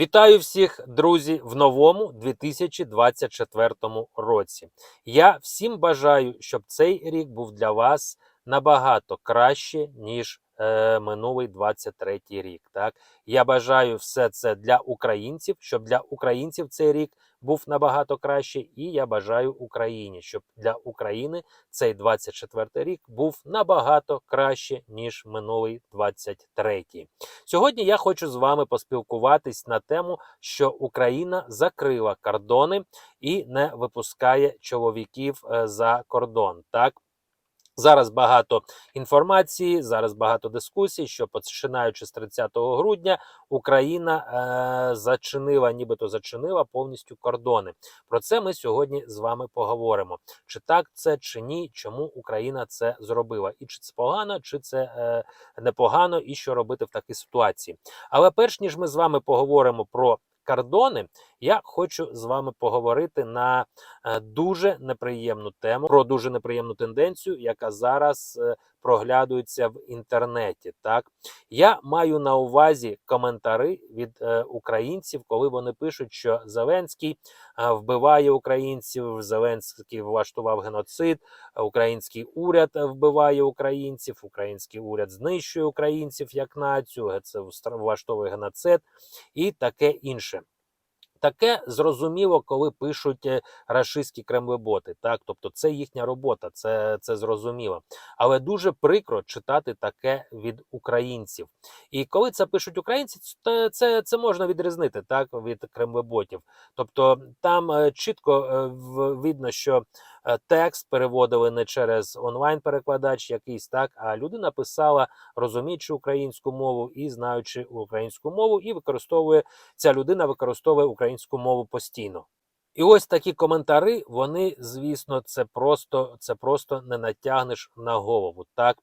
Вітаю всіх, друзі, в новому 2024 році. Я всім бажаю, щоб цей рік був для вас набагато краще, ніж е, минулий 23 рік. Так? Я бажаю все це для українців, щоб для українців цей рік був набагато краще, і я бажаю Україні, щоб для України цей 24 рік був набагато краще, ніж минулий 23. Сьогодні я хочу з вами поспілкуватись на тему, що Україна закрила кордони і не випускає чоловіків е, за кордон. Так. Зараз багато інформації, зараз багато дискусій, що починаючи з 30 грудня Україна е, зачинила, нібито зачинила повністю кордони. Про це ми сьогодні з вами поговоримо. Чи так це, чи ні, чому Україна це зробила, і чи це погано, чи це е, непогано, і що робити в такій ситуації. Але перш ніж ми з вами поговоримо про кордони, я хочу з вами поговорити на е, дуже неприємну тему про дуже неприємну тенденцію, яка зараз проглядується в інтернеті. Так я маю на увазі коментари від е, українців, коли вони пишуть, що Зеленський е, вбиває українців, Зеленський влаштував геноцид, український уряд вбиває українців, український уряд знищує українців як націю, це влаштовує геноцид і таке інше. Таке зрозуміло, коли пишуть е, рашистські кремлеботи. Так, тобто це їхня робота, це, це зрозуміло. Але дуже прикро читати таке від українців. І коли це пишуть українці, це, це, це можна відрізнити так від кремлеботів. Тобто там е, чітко е, видно, що текст переводили не через онлайн-перекладач якийсь, так, а людина писала, розуміючи українську мову і знаючи українську мову, і використовує ця людина використовує українську мову постійно. І ось такі коментари, вони, звісно, це просто, це просто не натягнеш на голову. Так?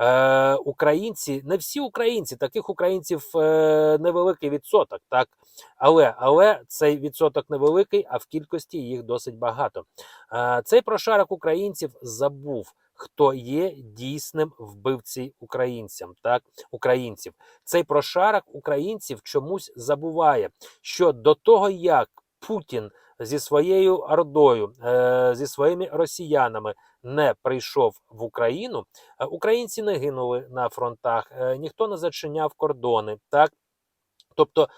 Е, українці, не всі українці, таких українців е, невеликий відсоток, так? Але, але цей відсоток невеликий, а в кількості їх досить багато. Е, цей прошарок українців забув, хто є дійсним вбивцем українцям, так? українців. Цей прошарок українців чомусь забуває, що до того, як Путін зі своєю ордою, е, зі своїми росіянами не прийшов в Україну, е, українці не гинули на фронтах, е, ніхто не зачиняв кордони. Так? Тобто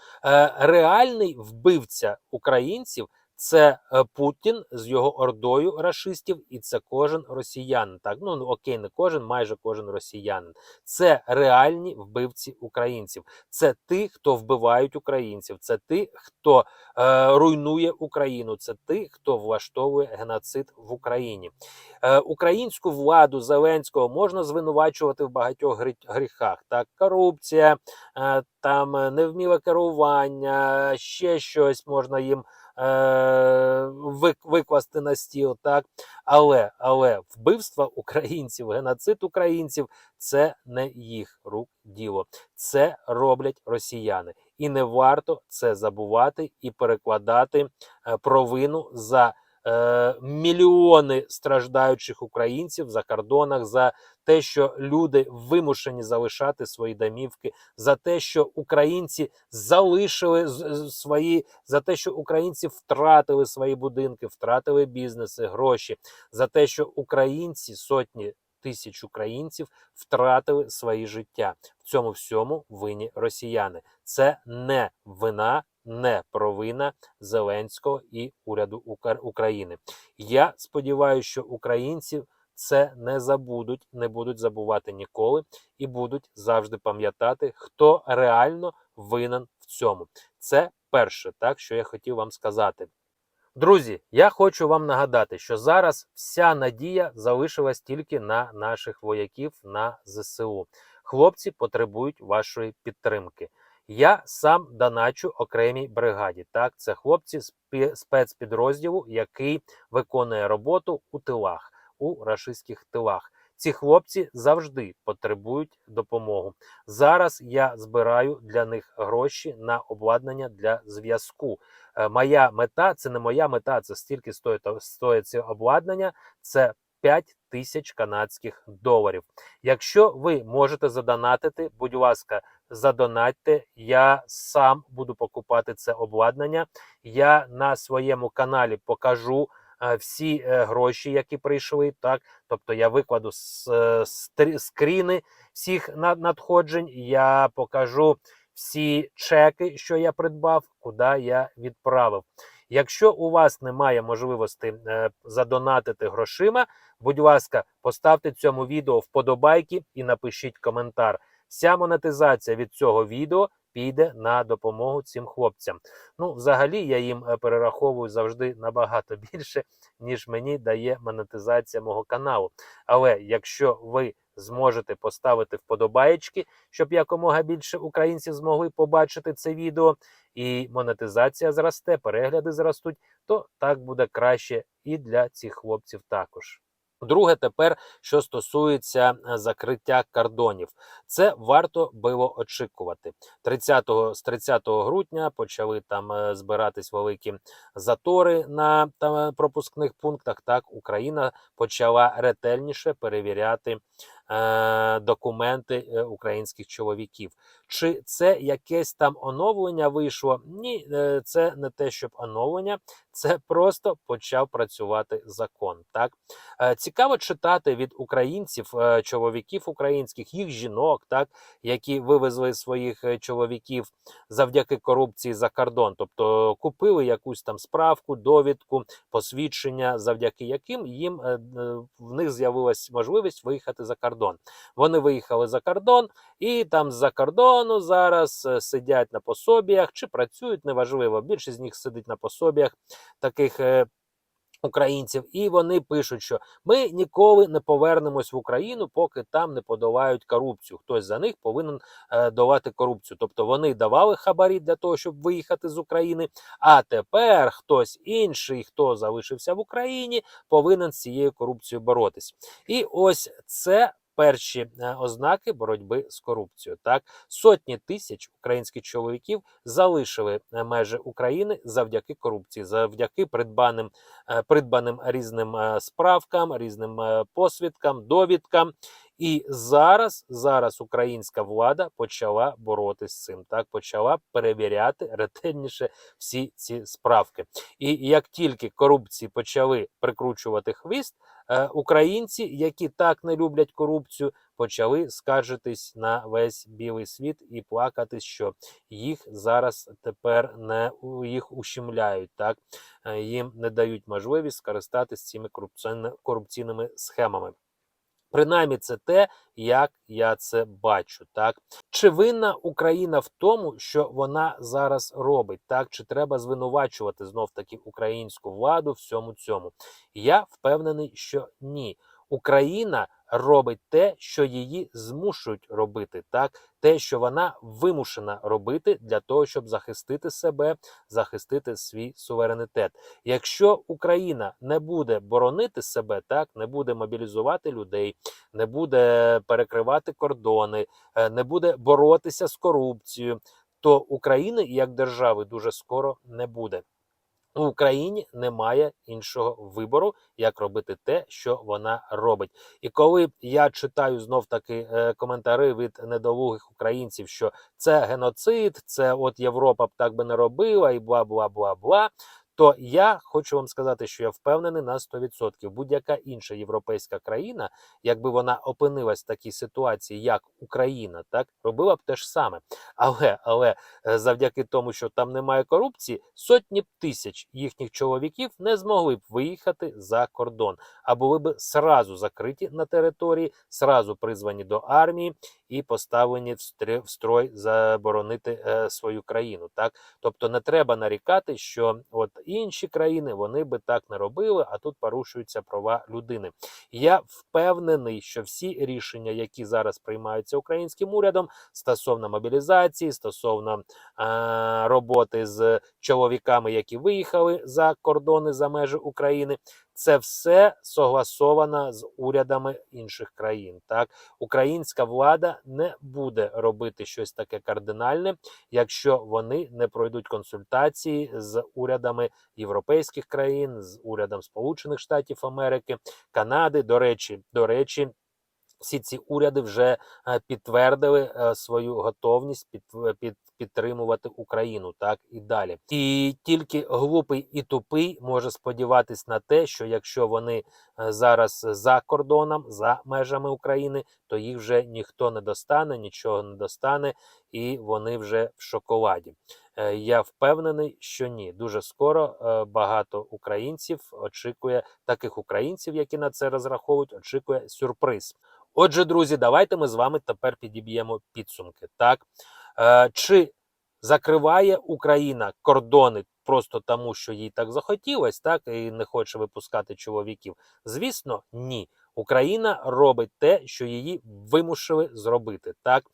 реальний вбивця українців це е, Путін з його ордою рашистів, і це кожен росіянин. Так, ну ну, окей, не кожен, майже кожен росіянин. Це реальні вбивці українців. Це ті, хто вбивають українців. Це ті, хто е, руйнує Україну. Це ті, хто влаштовує геноцид в Україні. Е, українську владу Зеленського можна звинувачувати в багатьох грі- гріхах. Так, корупція, е, там е, невміле керування, ще щось можна їм викласти на стіл. Так, але, але вбивства українців, геноцид українців це не їх рук діло. Це роблять росіяни. І не варто це забувати і перекладати е, провину за е, мільйони страждаючих українців за кордонах, за те, що люди вимушені залишати свої домівки, за те, що українці залишили свої, за те, що українці втратили свої будинки, втратили бізнеси, гроші, за те, що українці сотні. Тисяч українців втратили свої життя. В цьому всьому винні росіяни. Це не вина, не провина Зеленського і уряду України. Я сподіваюся, що українці це не забудуть, не будуть забувати ніколи і будуть завжди пам'ятати, хто реально винен в цьому. Це перше, так що я хотів вам сказати. Друзі, я хочу вам нагадати, що зараз вся надія залишилась тільки на наших вояків на ЗСУ. Хлопці потребують вашої підтримки. Я сам доначу окремій бригаді. Так, це хлопці спе- спецпідрозділу, який виконує роботу у тилах, у рашистських тилах. Ці хлопці завжди потребують допомогу. Зараз я збираю для них гроші на обладнання для зв'язку. Е, Моя мета це не моя мета, це стільки стоїть, стоїть це обладнання. Це 5 тисяч канадських доларів. Якщо ви можете задонатити, будь ласка, задонатьте. Я сам буду покупати це обладнання. Я на своєму каналі покажу е, всі е, гроші, які прийшли. Так, тобто я викладу е, скріни всіх надходжень. Я покажу всі чеки, що я придбав, куди я відправив. Якщо у вас немає можливості задонатити грошима, будь ласка, поставте цьому відео вподобайки і напишіть коментар. Вся монетизація від цього відео піде на допомогу цим хлопцям. Ну, взагалі, я їм е, перераховую завжди набагато більше, ніж мені дає монетизація мого каналу. Але якщо ви зможете поставити вподобаєчки, щоб якомога більше українців змогли побачити це відео, і монетизація зросте, перегляди зростуть, то так буде краще і для цих хлопців також. Друге, тепер що стосується е, закриття кордонів, це варто було очікувати. 30 з 30 грудня почали там е, збиратись великі затори на там, пропускних пунктах. Так Україна почала ретельніше перевіряти е, документи е, українських чоловіків. Чи це якесь там оновлення вийшло? Ні, е, це не те, щоб оновлення, це просто почав працювати закон. Так цікаво читати від українців, чоловіків українських, їх жінок, так які вивезли своїх чоловіків завдяки корупції за кордон, тобто купили якусь там справку, довідку, посвідчення, завдяки яким їм в них з'явилась можливість виїхати за кордон. Вони виїхали за кордон, і там з-за кордону зараз е, сидять на пособіях чи працюють, неважливо. Більшість з них сидить на пособіях таких. е, Українців, і вони пишуть, що ми ніколи не повернемось в Україну, поки там не подолають корупцію. Хтось за них повинен е, долати корупцію. Тобто вони давали хабарі для того, щоб виїхати з України. А тепер хтось інший, хто залишився в Україні, повинен з цією корупцією боротись. І ось це. Перші е, ознаки боротьби з корупцією. Так, сотні тисяч українських чоловіків залишили е, межі України завдяки корупції, завдяки придбаним е, придбаним різним справкам, різним посвідкам, довідкам. І зараз, зараз українська влада почала боротися з цим, так почала перевіряти ретельніше всі ці справки. І як тільки корупції почали прикручувати хвіст, е, українці, які так не люблять корупцію, почали скаржитись на весь білий світ і плакати, що їх зараз тепер не їх ущемляють, так Е, їм не дають можливість скористатися цими корупційними схемами. Принаймні, це те, як я це бачу. Так чи винна Україна в тому, що вона зараз робить, так чи треба звинувачувати знов таки українську владу всьому цьому? Я впевнений, що ні. Україна робить те, що її змушують робити, так те, що вона вимушена робити для того, щоб захистити себе, захистити свій суверенітет. Якщо Україна не буде боронити себе, так не буде мобілізувати людей, не буде перекривати кордони, е, не буде боротися з корупцією, то України як держави дуже скоро не буде. У Україні немає іншого вибору, як робити те, що вона робить. І коли я читаю знов таки е, коментари від недолугих українців, що це геноцид, це от Європа б так би не робила, і бла бла бла бла. То я хочу вам сказати, що я впевнений на 100%. Будь-яка інша європейська країна, якби вона опинилась в такій ситуації, як Україна, так робила б те ж саме. Але але е, завдяки тому, що там немає корупції, сотні тисяч їхніх чоловіків не змогли б виїхати за кордон, а були б сразу закриті на території, сразу призвані до армії і поставлені в строй заборонити е, свою країну. Так, тобто не треба нарікати, що от інші країни вони би так не робили, а тут порушуються права людини. Я впевнений, що всі рішення, які зараз приймаються українським урядом стосовно мобілізації, стосовно е, роботи з чоловіками, які виїхали за кордони за межі України. Це все согласовано з урядами інших країн. Так, українська влада не буде робити щось таке кардинальне, якщо вони не пройдуть консультації з урядами європейських країн, з урядом Сполучених Штатів Америки, Канади. До речі, до речі. всі ці уряди вже е, підтвердили е, свою готовність під, під, підтримувати Україну так і далі. І тільки глупий і тупий може сподіватись на те, що якщо вони е, зараз за кордоном, за межами України, то їх вже ніхто не достане, нічого не достане, і вони вже в шоколаді. Е, Я впевнений, що ні. Дуже скоро е, багато українців очікує таких українців, які на це розраховують, очікує сюрприз. Отже, друзі, давайте ми з вами тепер підіб'ємо підсумки. Так чи закриває Україна кордони просто тому, що їй так захотілось, так і не хоче випускати чоловіків? Звісно, ні. Україна робить те, що її вимусили зробити. Так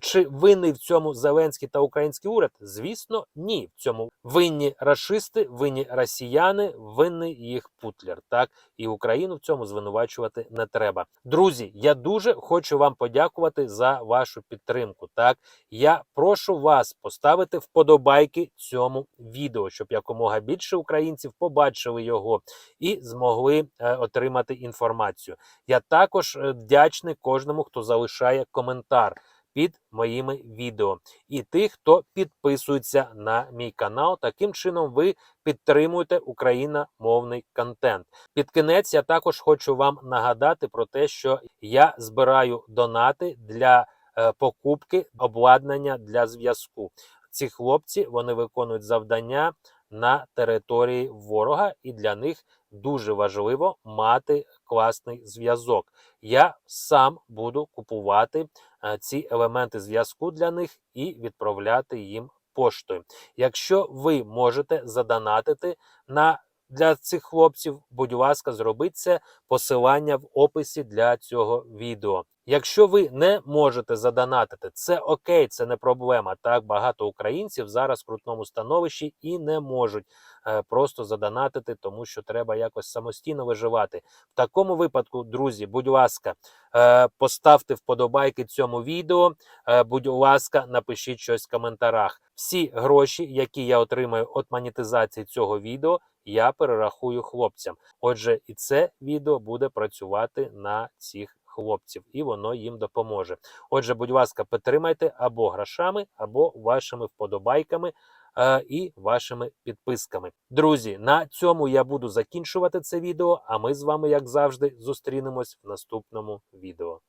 чи винний в цьому Зеленський та український уряд? Звісно, ні. В цьому винні рашисти, винні росіяни, винний їх Путлер. Так і Україну в цьому звинувачувати не треба. Друзі, я дуже хочу вам подякувати за вашу підтримку. Так я прошу вас поставити вподобайки цьому відео, щоб якомога більше українців побачили його і змогли е, отримати інформацію. Я також е, вдячний кожному, хто залишає коментар під моїми відео, і тих, хто підписується на мій канал. Таким чином, ви підтримуєте україномовний контент. Під кінець я також хочу вам нагадати про те, що я збираю донати для е, покупки обладнання для зв'язку. Ці хлопці вони виконують завдання на території ворога, і для них дуже важливо мати класний зв'язок. Я сам буду купувати е, ці елементи зв'язку для них і відправляти їм поштою. Якщо ви можете задонатити на для цих хлопців, будь ласка, зробіть це посилання в описі для цього відео. Якщо ви не можете задонатити, це окей, це не проблема. Так багато українців зараз в крутному становищі і не можуть е, просто задонатити, тому що треба якось самостійно виживати. В такому випадку, друзі, будь ласка, е, поставте вподобайки цьому відео. Е, будь ласка, напишіть щось в коментарях. Всі гроші, які я отримаю від монетизації цього відео, я перерахую хлопцям. Отже, і це відео буде працювати на цих хлопців, і воно їм допоможе. Отже, будь ласка, підтримайте або грошами, або вашими вподобайками. е, І вашими підписками. Друзі, на цьому я буду закінчувати це відео. А ми з вами, як завжди, зустрінемось в наступному відео.